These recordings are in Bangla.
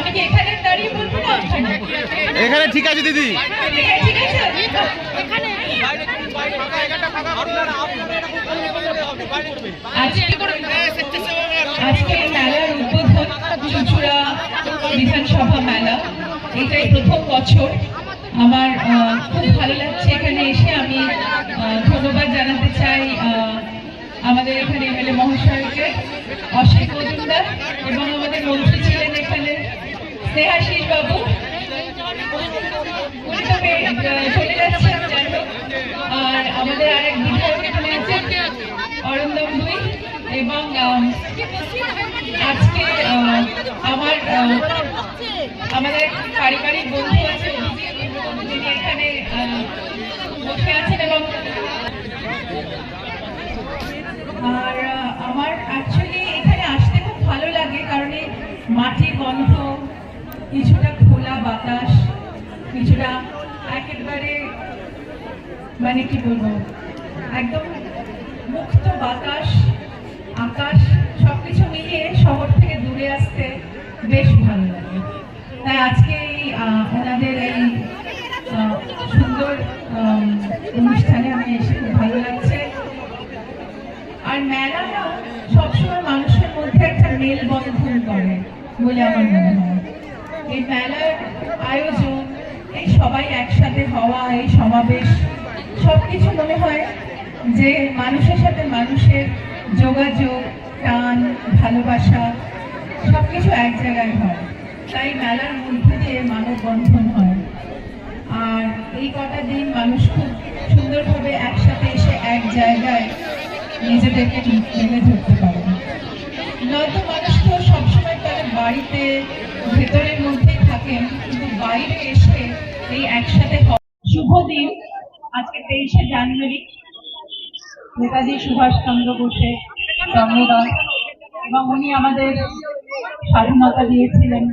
আমি কি এখানে দাঁড়িয়ে বলব না? এখানে ঠিক আছে দিদি। ঠিক আছে আজকে আজকে মেলার উদ্বোধন চুচুড়া বিধানসভা মেলা। এটাই প্রথম বছর। আমার খুব ভালো লাগছে এখানে এসে। আমি ধন্যবাদ জানাতে চাই আহ, আমাদের এখানে এমএলএ মহাশয়কে। অসীম স্নেহাশিস বাবু চলে যাচ্ছেন আর আমাদের আরেক বিধায়ক এখানে আছেন অরিন্দম দুই এবং আজকে আমার আমাদের পারিবারিক বন্ধু কিছুটা খোলা বাতাস, কিছুটা একেবারে মানে কি বলব, একদম মুক্ত বাতাস, আকাশ, সবকিছু মিলিয়ে শহর থেকে দূরে আসতে বেশ ভালো লাগে। তাই আজকে এই ওনাদের এই সুন্দর অনুষ্ঠানে আমি এসে খুব ভালো লাগছে। আর মেলাটা সবসময় মানুষের মধ্যে একটা মেলবন্ধন করে বলে আমার মনে হয়। এই মেলার আয়োজন, এই সবাই একসাথে হওয়া, এই সমাবেশ, সবকিছু মনে হয় যে মানুষের সাথে মানুষের যোগাযোগ, টান, ভালোবাসা, সবকিছু এক জায়গায় হয়। তাই মেলার মধ্যে দিয়ে মানববন্ধন হয়। আর এই কটা দিন মানুষ খুব সুন্দরভাবে একসাথে এসে এক জায়গায় নিজেদেরকে মেলে ধরতে পারে। নয়তো মানুষ তো সবসময় তাদের বাড়িতে ভেতরের মধ্যেই থাকেন কিন্তু বাইরে এসে এই একসাথে শুভ দিন। আজকে তেইশে জানুয়ারি। নেতাজি সুভাষচন্দ্র বোসের জন্মদিন এবং উনি আমাদের স্বাধীনতা দিয়েছিলেন।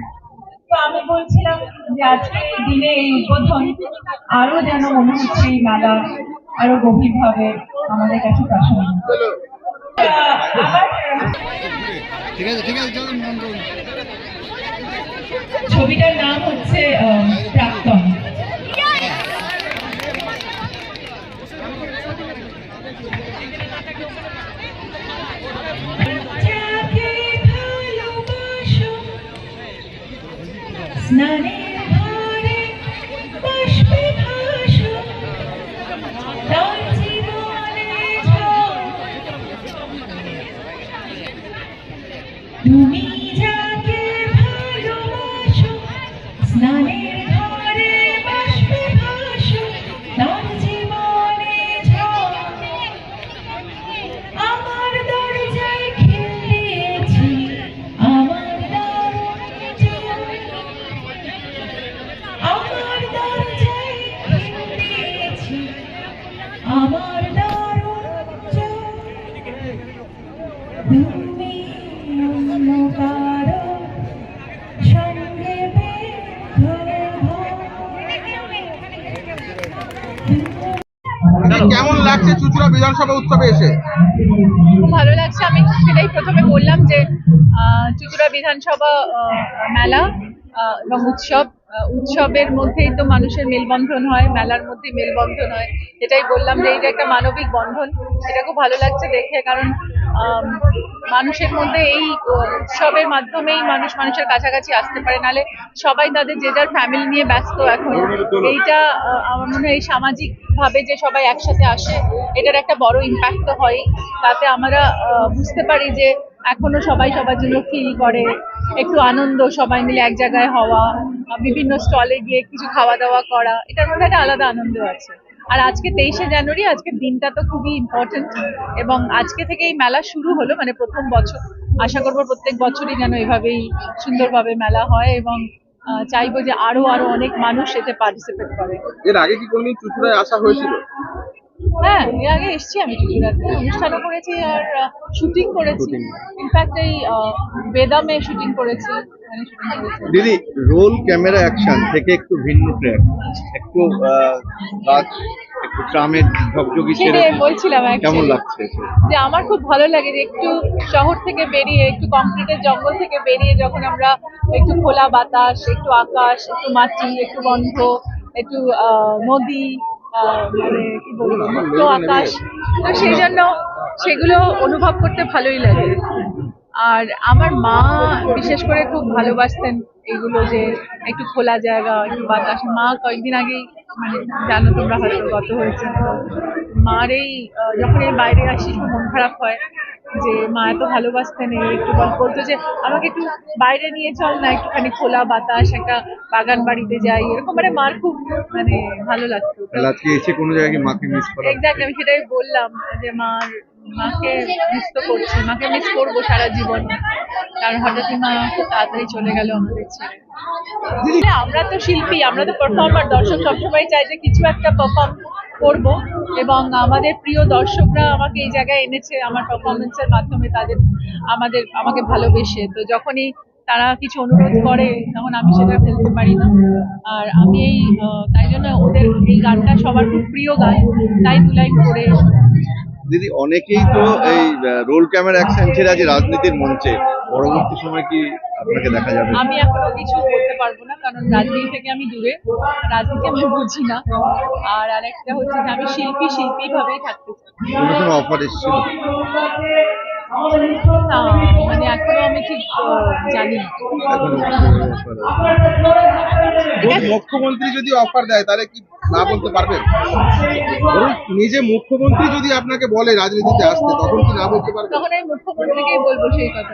তো আমি বলছিলাম যে আজকে দিনে এই উদ্বোধন আরও যেন মনে হচ্ছে এই মেলা আরও গভীরভাবে আমাদের কাছে প্রাসঙ্গিক ঠিক আছে ঠিক আছে ছবিটার নাম হচ্ছে প্রাক্তন। তুমি বিধানসভা উৎসবে এসে? ভালো লাগছে। আমি সেটাই প্রথমে বললাম যে চুচুড়া বিধানসভা মেলা এবং উৎসব উৎসবের মধ্যেই তো মানুষের মেলবন্ধন হয়, মেলার মধ্যে মেলবন্ধন হয়। এটাই বললাম যে এটা একটা মানবিক বন্ধন। এটা খুব ভালো লাগছে দেখে, কারণ মানুষের মধ্যে এই উৎসবের মাধ্যমেই মানুষ মানুষের কাছাকাছি আসতে পারে। নালে সবাই তাদের যে যার ফ্যামিলি নিয়ে ব্যস্ত এখন। এইটা আমার মনে হয় সামাজিক ভাবে যে সবাই একসাথে আসে, এটার একটা বড় ইম্প্যাক্ট তো হয় তাতে আমরা বুঝতে পারি যে এখনও সবাই সবার জন্য ফিল করে। একটু আনন্দ, সবাই মিলে এক জায়গায় হওয়া, বিভিন্ন স্টলে গিয়ে কিছু খাওয়া দাওয়া করা, এটার মধ্যে একটা আলাদা আনন্দ আছে। আর আজকে তেইশে জানুয়ারি আজকের দিনটা তো খুবই ইম্পর্টেন্ট এবং আজকে থেকে এই মেলা শুরু হলো মানে প্রথম বছর। আশা করব প্রত্যেক বছরই যেন এভাবেই সুন্দরভাবে মেলা হয় এবং চাইব যে আরও আরও অনেক মানুষ এতে পার্টিসিপেট করে। এর আগে কি কোনদিন চুচুড়ায় আসা হয়েছিল? হ্যাঁ এর আগে এসেছি আমি চুচুড়াতে। অনুষ্ঠানও করেছি আর শুটিং করেছি। ইনফ্যাক্ট এই বেদামে শুটিং করেছি। দিদি রোল ক্যামেরা অ্যাকশন থেকে একটু ভিন্ন ট্র্যাক একটু গাছ একটু ট্রামের ঝকঝকি ছেড়ে বলছিলাম কেমন লাগছে যে আমার খুব ভালো লাগে যে একটু শহর থেকে বেরিয়ে একটু কংক্রিটের জঙ্গল থেকে বেরিয়ে যখন আমরা একটু খোলা বাতাস একটু আকাশ একটু মাটি একটু একটু আহ, নদী মানে কি বলব মুক্ত আকাশ তো সেই জন্য সেগুলো অনুভব করতে ভালোই লাগে। আর আমার মা বিশেষ করে খুব ভালোবাসতেন এগুলো যে একটু খোলা জায়গা একটু বাতাস। মা কয়েকদিন আগেই মানে জানো তোমরা হয়তো গত হয়েছে। তো মার এই যখন এই বাইরে আসি মন খারাপ হয় যে মা এত ভালোবাসতেন এই একটু বল বলতো যে আমাকে একটু বাইরে নিয়ে চল না একটুখানি খোলা বাতাস একটা বাগান বাড়িতে যাই। এরকম মানে মার খুব মানে ভালো লাগতো। আজকে এসে কোনো জায়গায় মাকে মিস করা। এক্স্যাক্ট আমি সেটাই বললাম যে মার মাকে মিস তো করছি মাকে মিস করব সারা জীবন। কারণ হঠাৎই মা খুব তাড়াতাড়ি চলে গেল আমাদের ছেড়ে। আমরা তো শিল্পী আমরা তো পারফর্মার দর্শক সবসময় চাই যে কিছু একটা পারফর্ম করব। এবং আমাদের প্রিয় দর্শকরা আমাকে এই জায়গায় এনেছে আমার পারফরমেন্সের মাধ্যমে তাদের আমাদের আমাকে ভালোবেসে। তো যখনই তারা কিছু অনুরোধ করে তখন আমি সেটা ফেলতে পারি না। আর আমি এই তাই জন্য ওদের এই গানটা সবার খুব প্রিয় গান। তাই দুলাইন করে দিদি অনেকেই তো এই রোল ক্যামেরা অ্যাকশন ছেড়ে আজ রাজনীতির মঞ্চে। পরবর্তী সময় কি আপনাকে দেখা যাবে? আমি এখনও কিছু বলতে পারব না কারণ রাজনীতি থেকে আমি দূরে। রাজনীতি আমি বুঝি না। আর আরেকটা হচ্ছে যে আমি শিল্পী শিল্পী ভাবেই থাকতে চাই। অফার এসেছিল? না মানে এখনও আমি ঠিক জানি। মুখ্যমন্ত্রী যদি অফার দেয় তাহলে কি না বলতে পারবেন? নিজে মুখ্যমন্ত্রী যদি আপনাকে বলে রাজনীতিতে আসতে তখন কি না বলতে পারবেন? তখন আমি মুখ্যমন্ত্রীকেই বলব সেই কথাটা।